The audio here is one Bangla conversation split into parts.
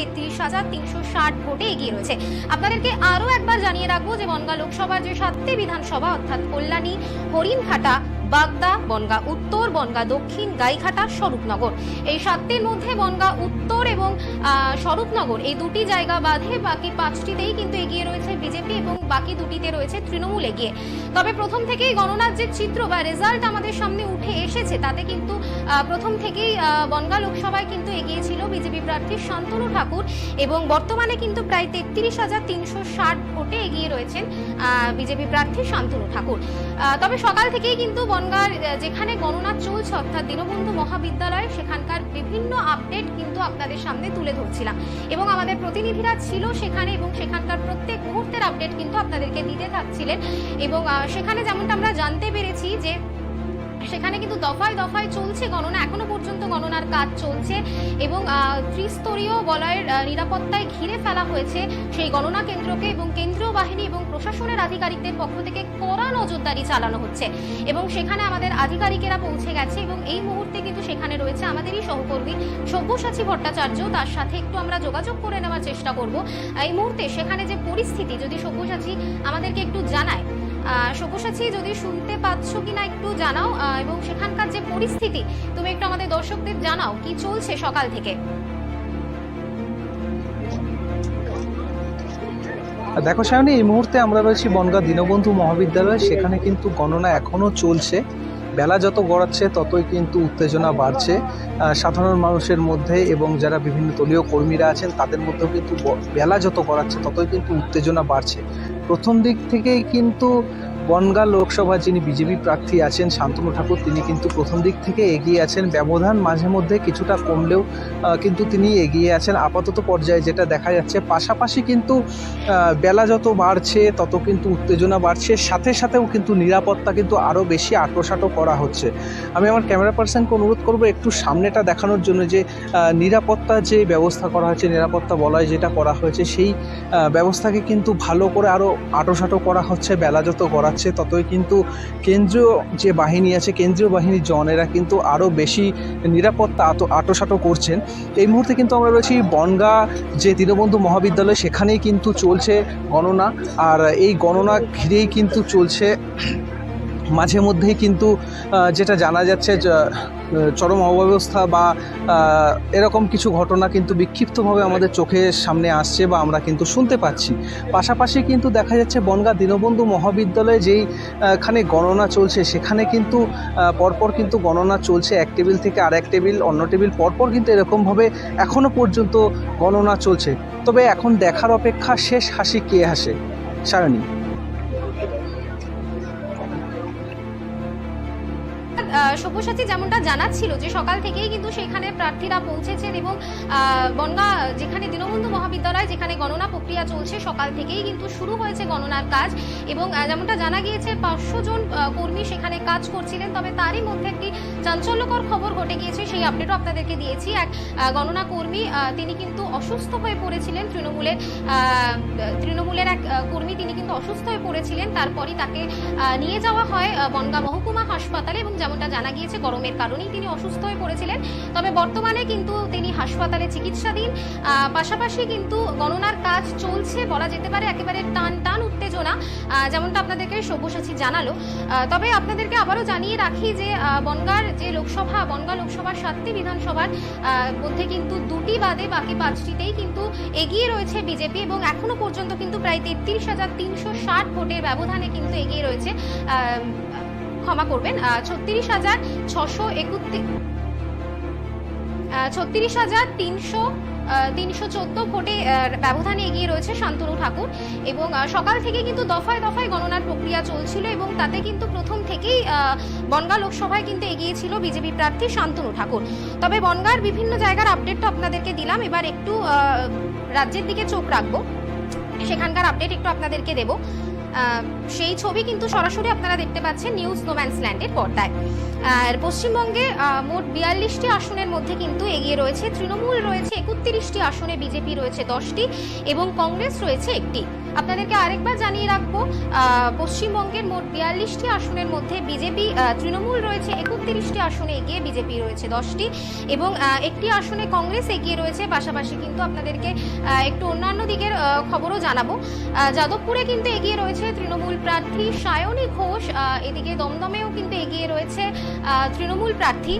তেত্রিশ হাজার তিনশো ষাট ভোটে এগিয়ে রয়েছে। আপনাদেরকে আরও একবার জানিয়ে রাখব যে বনগা লোকসভার যে সাতটি বিধানসভা, অর্থাৎ কল্যাণী, হরিণঘাটা বাগদা, বনগা উত্তর, বনগা দক্ষিণ, গাইঘাটা, স্বরূপনগর। এই সাতটির মধ্যে বনগা উত্তর এবং স্বরূপনগর, এই দুটি জায়গা বাদে বাকি পাঁচটিতেই কিন্তু এগিয়ে রয়েছে বিজেপি এবং বাকি দুটিতে রয়েছে তৃণমূল এগিয়ে। তবে প্রথম থেকেই গণনার যে চিত্র বা রেজাল্ট আমাদের সামনে উঠে এসেছে, তাতে কিন্তু প্রথম থেকেই বনগা লোকসভায় কিন্তু এগিয়ে ছিল বিজেপি প্রার্থী শান্তনু ঠাকুর এবং বর্তমানে কিন্তু প্রায় তেত্রিশ হাজার তিনশো ষাট ভোটে এগিয়ে রয়েছেন বিজেপি প্রার্থী শান্তনু ঠাকুর। তবে সকাল থেকেই কিন্তু বনগার যেখানে গণনা চলছে অর্থাৎ দীনবন্ধু মহাবিদ্যালয়ে, সেখানকার বিভিন্ন আপডেট কিন্তু আপনাদের সামনে তুলে ধরছিলাম। এবং আমাদের প্রতিনিধিরা ছিল সেখানে এবং সেখানকার প্রত্যেক মুহূর্তের আপডেট কিন্তু আপনাদেরকে দিতে থাকছিলেন। এবং সেখানে যেমনটা আমরা জানতে পেরেছি যে সেখানে কিন্তু দফায় দফায় চলছে গণনা, এখনও পর্যন্ত গণনার কাজ চলছে এবং ত্রিস্তরীয় বলয়ের নিরাপত্তায় ঘিরে ফেলা হয়েছে সেই গণনা কেন্দ্রকে এবং কেন্দ্রীয় বাহিনী এবং প্রশাসনের আধিকারিকদের পক্ষ থেকে কড়া নজরদারি চালানো হচ্ছে। এবং সেখানে আমাদের আধিকারিকেরা পৌঁছে গেছে এবং এই মুহূর্তে কিন্তু সেখানে রয়েছে আমাদেরই সহকর্মী সব্যসাচী ভট্টাচার্য। তার সাথে একটু আমরা যোগাযোগ করে নেওয়ার চেষ্টা করব। এই মুহূর্তে সেখানে যে পরিস্থিতি, যদি সব্যসাচী আমাদেরকে একটু জানায়। সব্যসাচী যদি শুনতে পাচ্ছ কিনা একটু জানাও এবং সেখানকার যে পরিস্থিতি, তুমি একটু আমাদের দর্শকদের জানাও, কি চলছে সকাল থেকে? দেখো সায়নী, এই মুহূর্তে আমরা রয়েছি বনগাঁ দীনবন্ধু মহাবিদ্যালয়, সেখানে কিন্তু গণনা এখনও চলছে। বেলা যত গড়াচ্ছে, ততই কিন্তু উত্তেজনা বাড়ছে। সাধারণ মানুষের মধ্যে এবং যারা বিভিন্ন দলীয় কর্মীরা আছেন, তাদের মধ্যেও কিন্তু বেলা যত গড়াচ্ছে, ততই কিন্তু উত্তেজনা বাড়ছে। প্রথম দিক থেকেই কিন্তু বনগাঁ লোকসভা যিনি বিজেপি প্রার্থী আছেন শান্তনু ঠাকুর, তিনি কিন্তু প্রথম দিক থেকে এগিয়ে আছেন। ব্যবধান মাঝে মধ্যে কিছুটা কমলেও কিন্তু তিনি এগিয়ে আছেন আপাতত পর্যায়ে যেটা দেখা যাচ্ছে। পাশাপাশি কিন্তু বেলা যত বাড়ছে, তত কিন্তু উত্তেজনা বাড়ছে। সাথে সাথেও কিন্তু নিরাপত্তা কিন্তু আরও বেশি আটোসাটো করা হচ্ছে। আমি আমার ক্যামেরা পার্সনকে অনুরোধ করব একটু সামনেটা দেখানোর জন্য যে নিরাপত্তা যে ব্যবস্থা করা হয়েছে, নিরাপত্তা বলয় যেটা করা হয়েছে, সেই ব্যবস্থাকে কিন্তু ভালো করে আরও আটোসাটো করা হচ্ছে। বেলা যত গড়াচ্ছে ততই কিন্তু কেন্দ্রীয় যে বাহিনী আছে, কেন্দ্রীয় বাহিনীর জনেরা কিন্তু আরও বেশি নিরাপত্তা আত আটোসাটো করছেন। এই মুহূর্তে কিন্তু আমরা রয়েছি বনগা যে দীনবন্ধু মহাবিদ্যালয়, সেখানেই কিন্তু চলছে গণনা। আর এই গণনা ঘিরেই কিন্তু চলছে মাঝে মধ্যেই কিন্তু যেটা জানা যাচ্ছে চরম অব্যবস্থা বা এরকম কিছু ঘটনা কিন্তু বিক্ষিপ্তভাবে আমাদের চোখের সামনে আসছে বা আমরা কিন্তু শুনতে পাচ্ছি। পাশাপাশি কিন্তু দেখা যাচ্ছে বনগা দীনবন্ধু মহাবিদ্যালয়ে যেই খানে গণনা চলছে সেখানে কিন্তু পরপর কিন্তু গণনা চলছে। এক টেবিল থেকে আর এক টেবিল অন্য টেবিল পরপর কিন্তু এরকমভাবে এখনও পর্যন্ত গণনা চলছে। তবে এখন দেখার অপেক্ষা শেষ হাসি কে হাসে? সায়নী। সব্যসাচী যেমনটা জানাচ্ছিল যে সকাল থেকেই কিন্তু সেখানে প্রার্থীরা পৌঁছেছেন এবং বনগা, যেখানে দীনবন্ধু মহাবিদ্যালয়, যেখানে গণনা প্রক্রিয়া চলছে, সকাল থেকেই কিন্তু শুরু হয়েছে গণনার কাজ এবং যেমনটা জানা গিয়েছে পাঁচশো জন কর্মী সেখানে কাজ করছিলেন, তবে তারই মধ্যে একটি চাঞ্চল্যকর খবর ঘটে গিয়েছে, সেই আপডেটও আপনাদেরকে দিয়েছি। এক গণনা কর্মী তিনি কিন্তু অসুস্থ হয়ে পড়েছিলেন, তৃণমূলের তৃণমূলের এক কর্মী তিনি কিন্তু অসুস্থ হয়ে পড়েছিলেন, তারপরই তাকে নিয়ে যাওয়া হয় বনগাঁ মহকুমা হাসপাতালে এবং যেমনটা জানা গিয়েছে, গরমের কারণেই তিনি অসুস্থ হয়ে পড়েছিলেন। তবে বর্তমানে কিন্তু তিনি হাসপাতালে চিকিৎসাধীন। পাশাপাশি কিন্তু গণনার কাজ চলছে বলা যেতে পারে, একেবারে টান টান উত্তেজনা যেমনটা আপনাদেরকে সব্যসাচী জানালো। তবে আপনাদেরকে আবারও জানিয়ে রাখি যে বনগাঁর যে লোকসভা, বনগাঁ লোকসভার সাতটি বিধানসভার মধ্যে কিন্তু দুটি বাদে বাকি পাঁচটিতেই কিন্তু এগিয়ে রয়েছে বিজেপি এবং এখনও পর্যন্ত কিন্তু প্রায় তেত্রিশ হাজার তিনশো ষাট ভোটের ব্যবধানে কিন্তু এগিয়ে রয়েছে ক্ষমা করবেন। ছত্রিশ হাজার ছশো একত্রিশ ছত্রিশ হাজার তিনশো তিনশো চোদ্দ ভোটে ব্যবধানে এগিয়ে রয়েছে শান্তনু ঠাকুর। এবং সকাল থেকে কিন্তু দফায় দফায় গণনার প্রক্রিয়া চলছিল এবং তাতে কিন্তু প্রথম থেকেই বনগাঁ লোকসভায় কিন্তু এগিয়েছিল বিজেপি প্রার্থী শান্তনু ঠাকুর। তবে বনগাঁর বিভিন্ন জায়গার আপডেটটা আপনাদেরকে দিলাম। এবার একটু রাজ্যের দিকে চোখ রাখব। সেখানকার আপডেট একটু আপনাদেরকে দেবো। সেই ছবি কিন্তু সরাসরি আপনারা দেখতে পাচ্ছেন নিউজ নোম্যান্স ল্যান্ডের পর্দায়। আর পশ্চিমবঙ্গে মোট বিয়াল্লিশটি আসনের মধ্যে কিন্তু এগিয়ে রয়েছে, তৃণমূল রয়েছে একত্রিশটি আসনে, বিজেপি রয়েছে দশটি এবং কংগ্রেস রয়েছে একটি। আপনাদেরকে আরেকবার জানিয়ে রাখব পশ্চিমবঙ্গের মোট বিয়াল্লিশটি আসনের মধ্যে বিজেপি তৃণমূল রয়েছে একত্রিশটি আসনে এগিয়ে বিজেপি রয়েছে দশটি এবং একটি আসনে কংগ্রেস এগিয়ে রয়েছে, পাশাপাশি কিন্তু আপনাদেরকে একটু অন্যান্য দিকের খবরও জানাব। যাদবপুরে কিন্তু এগিয়ে রয়েছে তৃণমূল প্রার্থী সায়নী ঘোষ এদিকে দমদমেও কিন্তু এগিয়ে রয়েছে তৃণমূল প্রার্থী।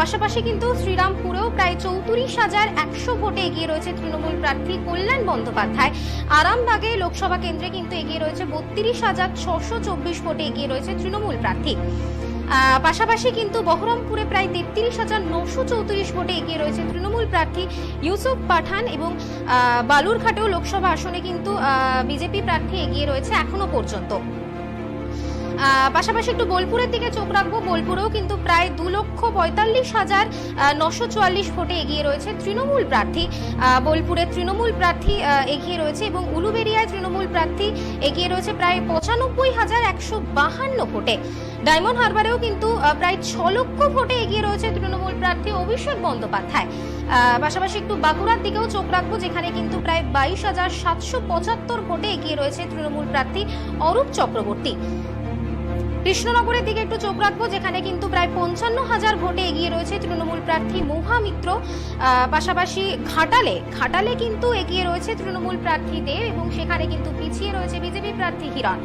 পাশাপাশি কিন্তু শ্রীরামপুরেও প্রায় চৌত্রিশ হাজার একশো ভোটে এগিয়ে রয়েছে তৃণমূল প্রার্থী কল্যাণ বন্দ্যোপাধ্যায়। আরামবাগে লোকসভা কেন্দ্রে কিন্তু এগিয়ে রয়েছে বত্রিশ হাজার ছশো চব্বিশ ভোটে এগিয়ে রয়েছে তৃণমূল প্রার্থী। পাশাপাশি কিন্তু বহরমপুরে প্রায় তেত্রিশ হাজার নশো চৌত্রিশ ভোটে এগিয়ে রয়েছে তৃণমূল প্রার্থী ইউসুফ পাঠান এবং বালুরঘাটেও লোকসভা আসনে কিন্তু বিজেপি প্রার্থী এগিয়ে রয়েছে এখনও পর্যন্ত। পাশাপাশি একটু বোলপুরের দিকে চোখ রাখব। বোলপুরেও কিন্তু প্রায় দু লক্ষ পঁয়তাল্লিশ হাজার নশো চুয়াল্লিশ ভোটে এগিয়ে রয়েছে তৃণমূল প্রার্থী। বোলপুরে তৃণমূল প্রার্থী এগিয়ে রয়েছে এবং উলুবেরিয়ায় তৃণমূল প্রার্থী এগিয়ে রয়েছে প্রায় পঁচানব্বই হাজার একশো বাহান্ন ভোটে। ডায়মন্ড হারবারেও কিন্তু প্রায় ছ লক্ষ ভোটে এগিয়ে রয়েছে তৃণমূল প্রার্থী অভিষেক বন্দ্যোপাধ্যায়। পাশাপাশি একটু বাঁকুড়ার দিকেও চোখ রাখব, যেখানে কিন্তু প্রায় বাইশ হাজার সাতশো পঁচাত্তর ভোটে এগিয়ে রয়েছে তৃণমূল প্রার্থী অরূপ চক্রবর্তী। কৃষ্ণনগরের দিকে একটু চোখ রাখব, যেখানে কিন্তু প্রায় পঞ্চান্ন হাজার ভোটে এগিয়ে রয়েছে তৃণমূল প্রার্থী মুহা মিত্র পাশাপাশি ঘাটালে ঘাটালে কিন্তু এগিয়ে রয়েছে তৃণমূল প্রার্থী দেব এবং সেখানে কিন্তু পিছিয়ে রয়েছে বিজেপি প্রার্থী হিরণ।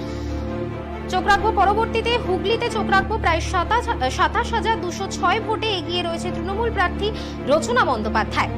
চোখ রাখব পরবর্তীতে, হুগলিতে চোখ রাখব প্রায় সাতাশ সাতাশ হাজার দুশো ছয় ভোটে এগিয়ে রয়েছে তৃণমূল প্রার্থী রচনা বন্দ্যোপাধ্যায়।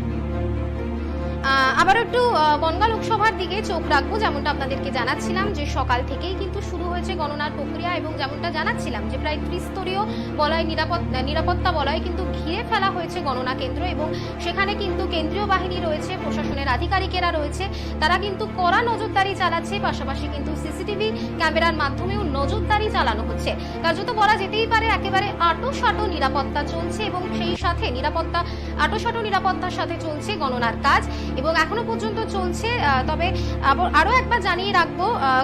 আবার একটু বনগাঁ লোকসভার দিকে চোখ রাখব, যেমনটা আপনাদেরকে জানাচ্ছিলাম যে সকাল থেকেই কিন্তু শুরু হয়েছে গণনার প্রক্রিয়া এবং যেমনটা জানাচ্ছিলাম যে প্রায় ত্রিস্তরীয় বলয় নিরাপদ, নিরাপত্তা বলয় কিন্তু ঘিরে ফেলা হয়েছে গণনা কেন্দ্র এবং সেখানে কিন্তু কেন্দ্রীয় বাহিনী রয়েছে, প্রশাসনের আধিকারিকেরা রয়েছে, তারা কিন্তু কড়া নজরদারি চালাচ্ছে, পাশাপাশি কিন্তু সিসিটিভি ক্যামেরার মাধ্যমেও নজরদারি চালানো হচ্ছে। কার্যত বলা যেতেই পারে একেবারে আটোসাটো নিরাপত্তা চলছে এবং সেই সাথে নিরাপত্তা, আটোসাটো নিরাপত্তার সাথে চলছে গণনার কাজ। এবং এখনও পর্যন্ত চলছে তবে আরও একবার জানিয়ে রাখব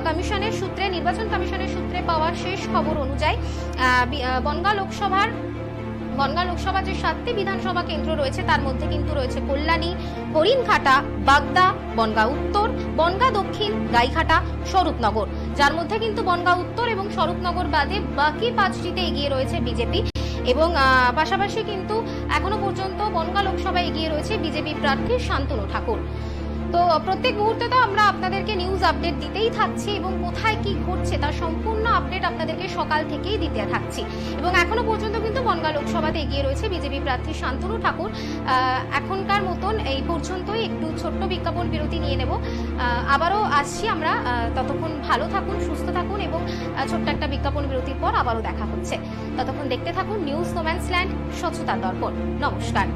কমিশনের সূত্রে, নির্বাচন কমিশনের সূত্রে পাওয়া শেষ খবর অনুযায়ী বনগাঁ লোকসভার বনগাঁ লোকসভা যে সাতটি বিধানসভা কেন্দ্র রয়েছে, তার মধ্যে কিন্তু রয়েছে কল্যাণী, হরিণঘাটা, বাগদা, বনগাঁ উত্তর, বনগাঁ দক্ষিণ, গাইঘাটা, স্বরূপনগর। যার মধ্যে কিন্তু বনগাঁ উত্তর এবং স্বরূপনগর বাদে বাকি পাঁচটিতে এগিয়ে রয়েছে বিজেপি। এবং পাশাপাশি কিন্তু এখনও পর্যন্ত বনগা লোকসভায় এগিয়ে রয়েছে বিজেপি প্রার্থী শান্তনু ঠাকুর। তো প্রত্যেক মুহূর্তে তো আমরা আপনাদেরকে নিউজ আপডেট দিতেই থাকছি এবং কোথায় কি ঘটছে তার সম্পূর্ণ আপডেট আপনাদেরকে সকাল থেকেই দিতে থাকছি। এবং এখনও পর্যন্ত কিন্তু বনগাঁ লোকসভাতে এগিয়ে রয়েছে বিজেপি প্রার্থী শান্তনু ঠাকুর। এখনকার মতন এই পর্যন্তই একটু ছোট্ট বিজ্ঞাপন বিরতি নিয়ে নেব। আবারও আসছি আমরা ততক্ষণ ভালো থাকুন, সুস্থ থাকুন এবং ছোট্ট একটা বিজ্ঞাপন বিরতির পর আবারও দেখা হচ্ছে। ততক্ষণ দেখতে থাকুন নিউজ নোম্যান্স ল্যান্ড স্বচ্ছতার দর্পণ। নমস্কার।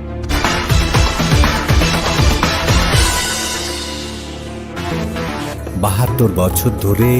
বাহাত্তর বছর ধরে